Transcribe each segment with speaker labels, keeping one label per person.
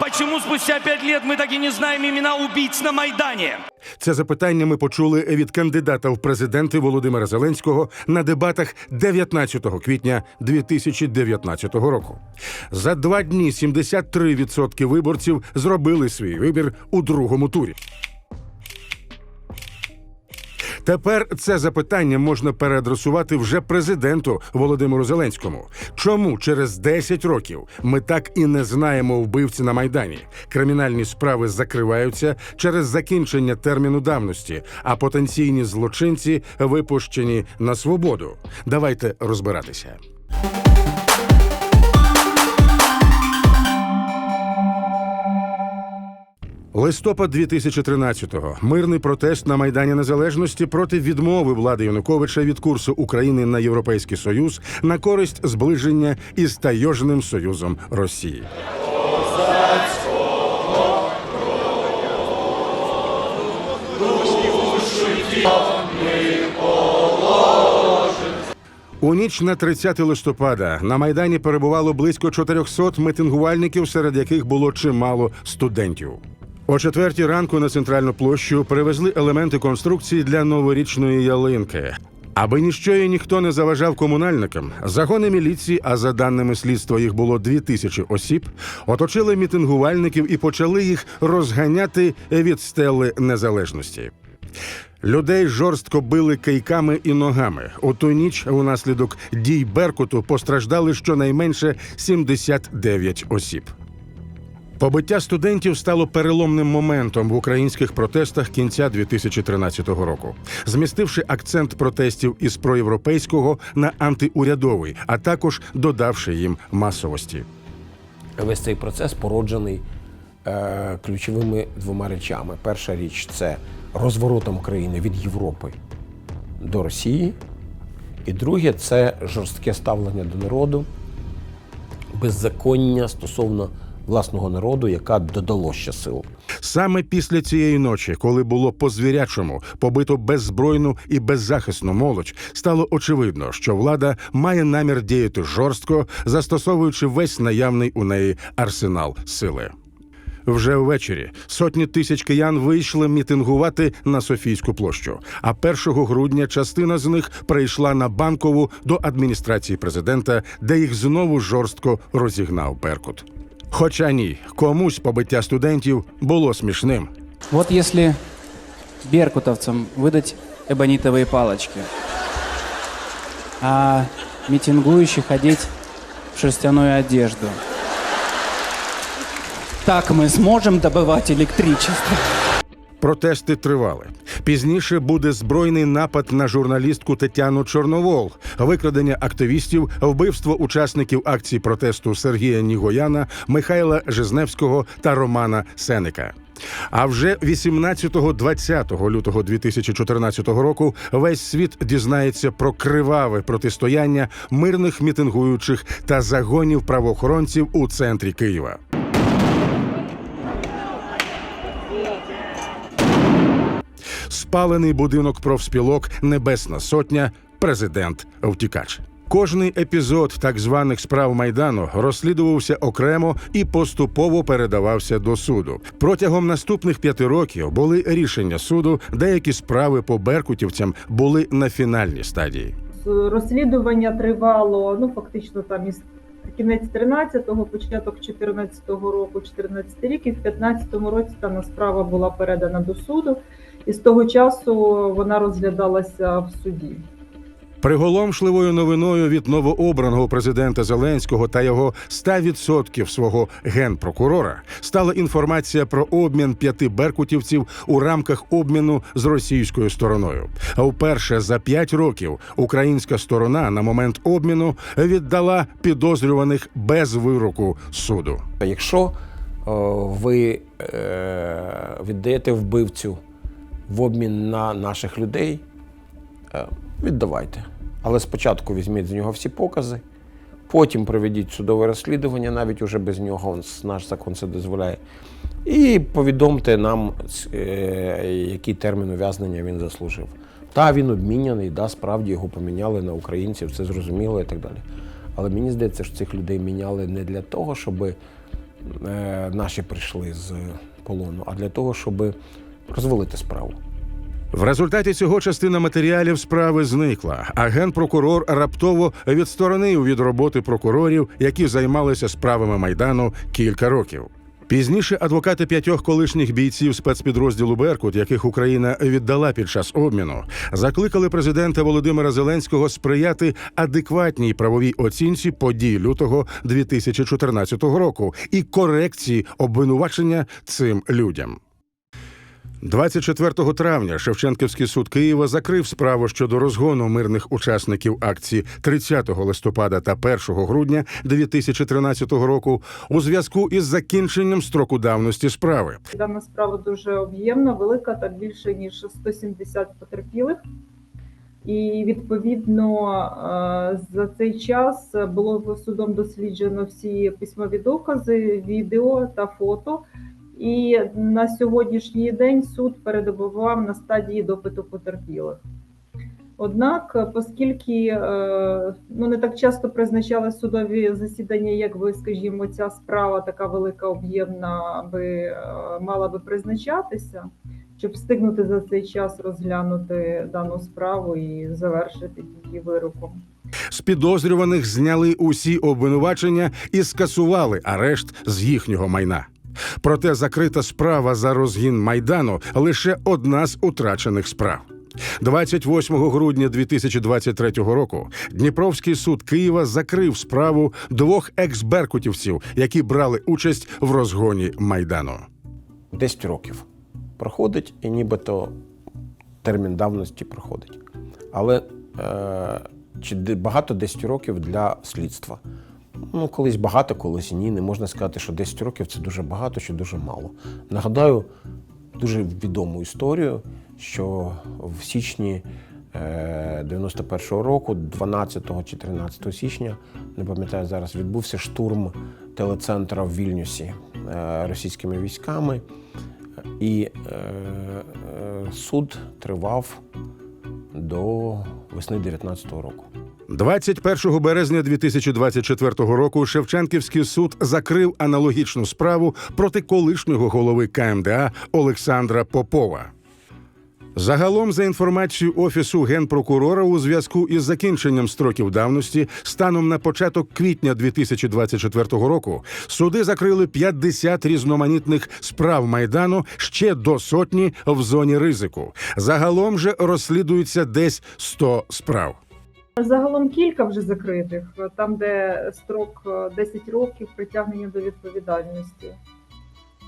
Speaker 1: Почему спустя пять лет ми так і не знаємо імена убійць на майдані?
Speaker 2: Це запитання ми почули від кандидата в президенти Володимира Зеленського на дебатах 19 квітня 2019 року. За два дні 73% виборців зробили свій вибір у другому турі. Тепер це запитання можна переадресувати вже президенту Володимиру Зеленському. Чому через 10 років ми так і не знаємо вбивці на майдані? Кримінальні справи закриваються через закінчення терміну давності, а потенційні злочинці випущені на свободу. Давайте розбиратися. Листопад 2013-го. Мирний протест на Майдані Незалежності проти відмови влади Януковича від курсу України на Європейський Союз на користь зближення із тайожним союзом Росії. У ніч на 30 листопада на майдані перебувало близько 400 митингувальників, серед яких було чимало студентів. О четвертій ранку на центральну площу привезли елементи конструкції для новорічної ялинки. Аби ніщо і ніхто не заважав комунальникам, загони міліції, а за даними слідства їх було дві тисячі осіб, оточили мітингувальників і почали їх розганяти від стели незалежності. Людей жорстко били кийками і ногами. У ту ніч унаслідок дій Беркуту постраждали щонайменше 79 осіб. Побиття студентів стало переломним моментом в українських протестах кінця 2013 року, змістивши акцент протестів із проєвропейського на антиурядовий, а також додавши їм масовості.
Speaker 3: Весь цей процес породжений е, ключовими двома речами. Перша річ це розворотом країни від Європи до Росії. І друге це жорстке ставлення до народу, беззаконня стосовно власного народу, яка додало ще сил.
Speaker 2: Саме після цієї ночі, коли було по звірячому побито беззбройну і беззахисну молодь, стало очевидно, що влада має намір діяти жорстко, застосовуючи весь наявний у неї арсенал сили. Вже ввечері сотні тисяч киян вийшли мітингувати на Софійську площу. А 1 грудня частина з них прийшла на банкову до адміністрації президента, де їх знову жорстко розігнав Беркут. Хоча ні, комусь побиття студентів було смішним.
Speaker 4: Вот если беркутовцам выдать эбонитовые палочки, а митингующих одеть в шерстяную одежду, так мы сможем добывать электричество.
Speaker 2: Протести тривали. Пізніше буде збройний напад на журналістку Тетяну Чорновол, викрадення активістів, вбивство учасників акцій протесту Сергія Нігояна, Михайла Жизневського та Романа Сеника. А вже 18-20 лютого 2014 року весь світ дізнається про криваве протистояння мирних мітингуючих та загонів правоохоронців у центрі Києва. Спалений будинок профспілок Небесна Сотня, президент втікач. Кожний епізод так званих справ майдану розслідувався окремо і поступово передавався до суду. Протягом наступних п'яти років були рішення суду. Деякі справи по беркутівцям були на фінальній стадії.
Speaker 5: Розслідування тривало ну фактично там із кінець 13-го, початок 14-го року, 14 рік, і в 15-му році дана справа була передана до суду, і з того часу вона розглядалася в суді.
Speaker 2: Приголомшливою новиною від новообраного президента Зеленського та його 100% свого генпрокурора стала інформація про обмін п'яти беркутівців у рамках обміну з російською стороною. А вперше за п'ять років українська сторона на момент обміну віддала підозрюваних без вироку суду.
Speaker 3: Якщо е, ви е, віддаєте вбивцю в обмін на наших людей, е, віддавайте. Але спочатку візьміть з нього всі покази, потім проведіть судове розслідування, навіть уже без нього наш закон це дозволяє. І повідомте нам, е, який термін ув'язнення він заслужив. Та він обміняний, да, справді його поміняли на українців, це зрозуміло і так далі. Але мені здається, що цих людей міняли не для того, щоб е, наші прийшли з полону, а для того, щоб розвалити справу.
Speaker 2: В результаті цього частина матеріалів справи зникла, а генпрокурор раптово відсторонив від роботи прокурорів, які займалися справами майдану кілька років. Пізніше адвокати п'ятьох колишніх бійців спецпідрозділу Беркут, яких Україна віддала під час обміну, закликали президента Володимира Зеленського сприяти адекватній правовій оцінці подій лютого 2014 року і корекції обвинувачення цим людям. 24 травня Шевченківський суд Києва закрив справу щодо розгону мирних учасників акції 30 листопада та 1 грудня 2013 року у зв'язку із закінченням строку давності справи.
Speaker 5: Дана справа дуже об'ємна, велика, так більше ніж 170 потерпілих. І відповідно е, за цей час було судом досліджено всі письмові докази, відео та фото. І на сьогоднішній день суд перебував на стадії допиту потерпілих. Однак, оскільки е, ну не так часто призначали судові засідання, як би, скажімо, ця справа така велика об'ємна би е, мала би призначатися, щоб встигнути за цей час розглянути дану справу і завершити її вироком.
Speaker 2: З підозрюваних зняли усі обвинувачення і скасували арешт з їхнього майна. Проте закрита справа за розгін майдану лише одна з утрачених справ. 28 грудня 2023 року Дніпровський суд Києва закрив справу двох екс-беркутівців, які брали участь в розгоні майдану.
Speaker 3: 10 років проходить, і нібито термін давності проходить. Але е, чи багато 10 років для слідства? Ну, колись багато, колись ні. Не можна сказати, що 10 років це дуже багато чи дуже мало. Нагадаю дуже відому історію, що в січні е, 91-го року, 12 чи 13 січня, не пам'ятаю зараз, відбувся штурм телецентра в Вільнюсі е, російськими військами. І е, е, суд тривав до весни 19-го року.
Speaker 2: 21 березня 2024 року Шевченківський суд закрив аналогічну справу проти колишнього голови КМДА Олександра Попова. Загалом, за інформацією Офісу генпрокурора, у зв'язку із закінченням строків давності, станом на початок квітня 2024 року, суди закрили 50 різноманітних справ майдану ще до сотні в зоні ризику. Загалом же розслідується десь 100 справ.
Speaker 5: Загалом кілька вже закритих, там, де строк е, 10 років притягнення до відповідальності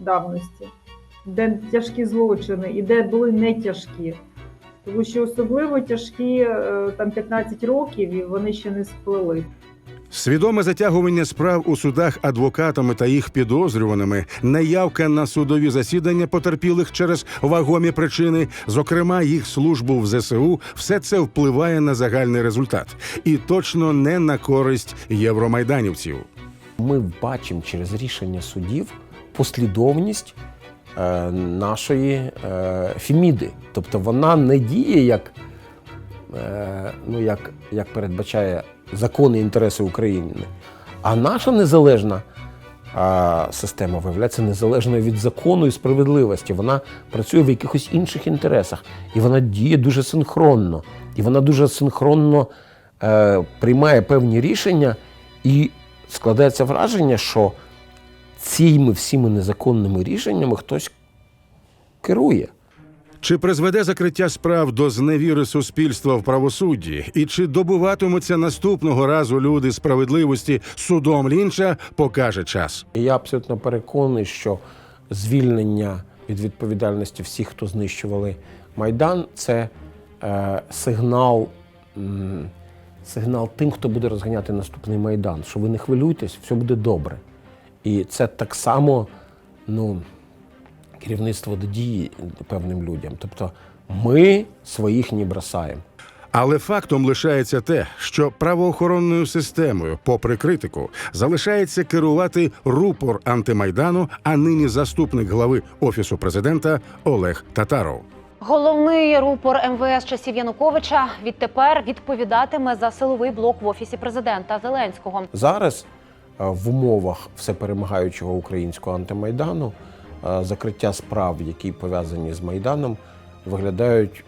Speaker 5: давності, де тяжкі злочини і де були не тяжкі. Тому що особливо тяжкі е, там 15 років і вони ще не сплили.
Speaker 2: Свідоме затягування справ у судах адвокатами та їх підозрюваними, неявка на судові засідання потерпілих через вагомі причини, зокрема їх службу в ЗСУ, все це впливає на загальний результат і точно не на користь євромайданівців.
Speaker 3: Ми бачимо через рішення судів послідовність е, нашої е, Феміди. Тобто вона не діє як, е, ну, як, як передбачає закони і інтереси України. А наша незалежна а, система виявляється незалежною від закону і справедливості. Вона працює в якихось інших інтересах, і вона діє дуже синхронно. І вона дуже синхронно е, приймає певні рішення, і складається враження, що цими всіми незаконними рішеннями хтось керує.
Speaker 2: Чи призведе закриття справ до зневіри суспільства в правосудді, і чи добуватимуться наступного разу люди справедливості судом лінча, покаже час.
Speaker 3: Я абсолютно переконаний, що звільнення від відповідальності всіх, хто знищували Майдан, це е, сигнал, м, сигнал тим, хто буде розганяти наступний Майдан, що ви не хвилюйтесь, все буде добре. І це так само ну, керівництво до дії певним людям. Тобто ми своїх не бросаємо.
Speaker 2: Але фактом лишається те, що правоохоронною системою, попри критику, залишається керувати рупор антимайдану, а нині заступник глави офісу президента Олег Татаров.
Speaker 6: Головний рупор МВС часів Януковича відтепер відповідатиме за силовий блок в офісі президента Зеленського.
Speaker 3: Зараз в умовах всеперемагаючого українського антимайдану е, закриття справ, які пов'язані з Майданом, виглядають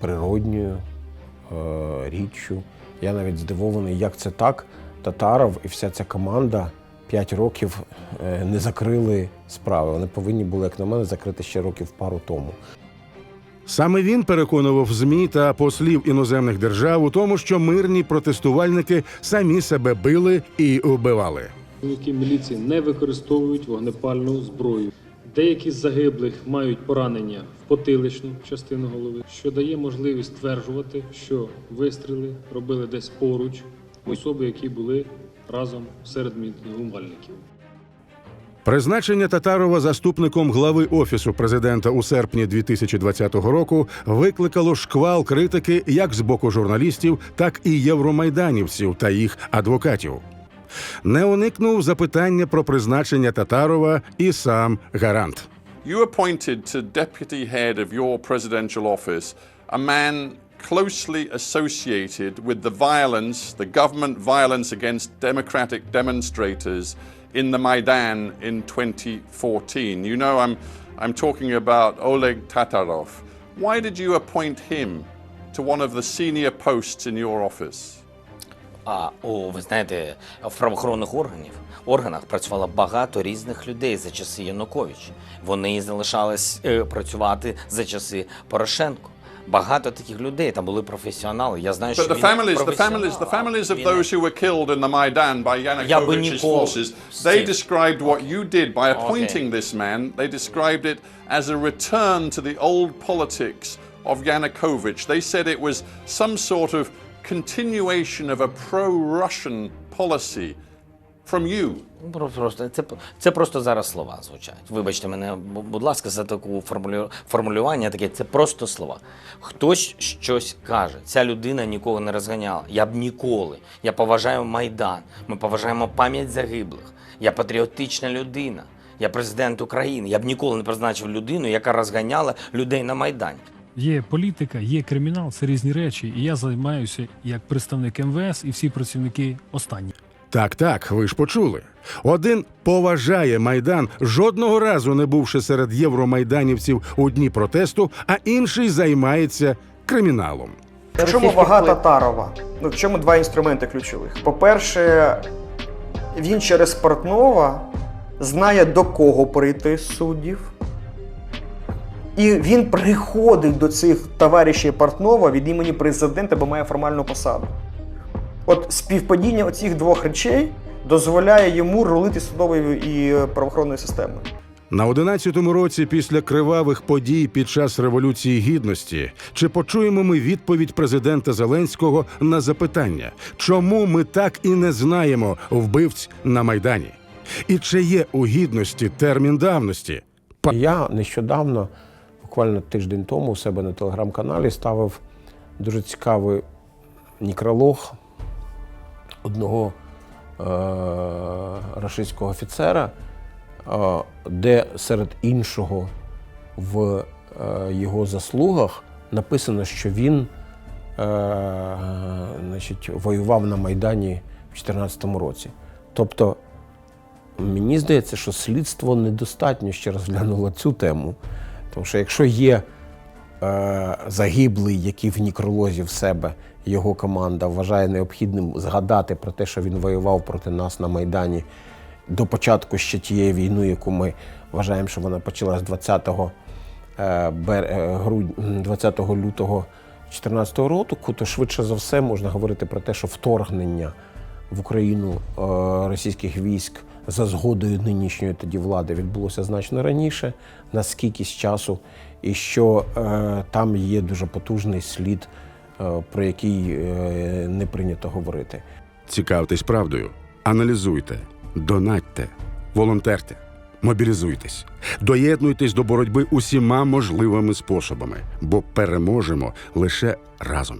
Speaker 3: природньою е, річчю. Я навіть здивований, як це так. Татаров і вся ця команда 5 років е, не закрили справи. Вони повинні були, як на мене, закрити ще років пару тому.
Speaker 2: Саме він переконував ЗМІ та послів іноземних держав у тому, що мирні протестувальники самі себе били і вбивали.
Speaker 7: Працівники міліції не використовують вогнепальну зброю. Деякі з загиблих мають поранення в потиличну частину голови, що дає можливість стверджувати, що вистріли робили десь поруч особи, які були разом серед мітингувальників.
Speaker 2: Призначення Татарова заступником глави офісу президента у серпні 2020 року викликало шквал критики як з боку журналістів, так і євромайданівців та їх адвокатів. Не уникнув запитання про призначення Татарова і сам гарант.
Speaker 8: You appointed to deputy head of your presidential office a man closely associated with the violence, the government violence against democratic demonstrators in the Maidan in 2014. You know, I'm, I'm talking about Oleg Tatarov. Why did you appoint him to one of the senior posts in your office?
Speaker 9: А о, ви знаєте, в правоохоронних органів органах працювало багато різних людей за часи Януковича. Вони і залишались е, працювати за часи Порошенко. Багато таких людей там були професіонали. Я знаю, що
Speaker 8: But the
Speaker 9: він
Speaker 8: families, the
Speaker 9: професіонал.
Speaker 8: families, the families of
Speaker 9: Він-
Speaker 8: those who were killed in the Maidan by
Speaker 9: Я би
Speaker 8: Yanukovych's
Speaker 9: ніколи
Speaker 8: forces,
Speaker 9: з
Speaker 8: they
Speaker 9: цим-
Speaker 8: described what you did by appointing this man. They described it as a return to the old politics of Yanukovych. They said it was some sort of continuation of a pro-Russian policy from you.
Speaker 9: Ну, Просто це, це просто зараз слова звучать. Вибачте мене, будь ласка, за таку формулю, формулювання. Таке це просто слова. Хтось щось каже. Ця людина нікого не розганяла. Я б ніколи. Я поважаю майдан. Ми поважаємо пам'ять загиблих. Я патріотична людина. Я президент України. Я б ніколи не призначив людину, яка розганяла людей на майдані.
Speaker 10: Є політика, є кримінал, це різні речі. І я займаюся як представник МВС і всі працівники останні.
Speaker 2: Так, так, ви ж почули. Один поважає майдан, жодного разу не бувши серед євромайданівців у дні протесту, а інший займається криміналом.
Speaker 11: В чому вага Татарова? Ну, в чому два інструменти ключових? По-перше, він через Портнова знає до кого прийти з суддів. І він приходить до цих товаришів Портнова від імені президента, бо має формальну посаду. От співпадіння оцих двох речей дозволяє йому рулити судовою і е, правоохоронною системою.
Speaker 2: На 11-му році після кривавих подій під час революції гідності чи почуємо ми відповідь президента Зеленського на запитання, чому ми так і не знаємо вбивць на майдані? І чи є у гідності термін давності?
Speaker 3: Я нещодавно, буквально тиждень тому, у себе на телеграм-каналі ставив дуже цікавий некролог одного е- рашистського офіцера, е- де серед іншого в е- його заслугах написано, що він е- значить, воював на Майдані в 2014 році. Тобто Мені здається, що слідство недостатньо ще розглянуло цю тему. Тому що якщо є е, загиблий, який в нікролозі в себе його команда вважає необхідним згадати про те, що він воював проти нас на Майдані до початку ще тієї війни, яку ми вважаємо, що вона почалась 20, е, бер, е, грудь, 20 лютого 2014 року, то швидше за все можна говорити про те, що вторгнення в Україну е, російських військ за згодою нинішньої тоді влади відбулося значно раніше, на скількись часу, і що е, там є дуже потужний слід, е, про який е, не прийнято говорити.
Speaker 2: Цікавтесь правдою, аналізуйте, донатьте, волонтерте, мобілізуйтесь, доєднуйтесь до боротьби усіма можливими способами, бо переможемо лише разом.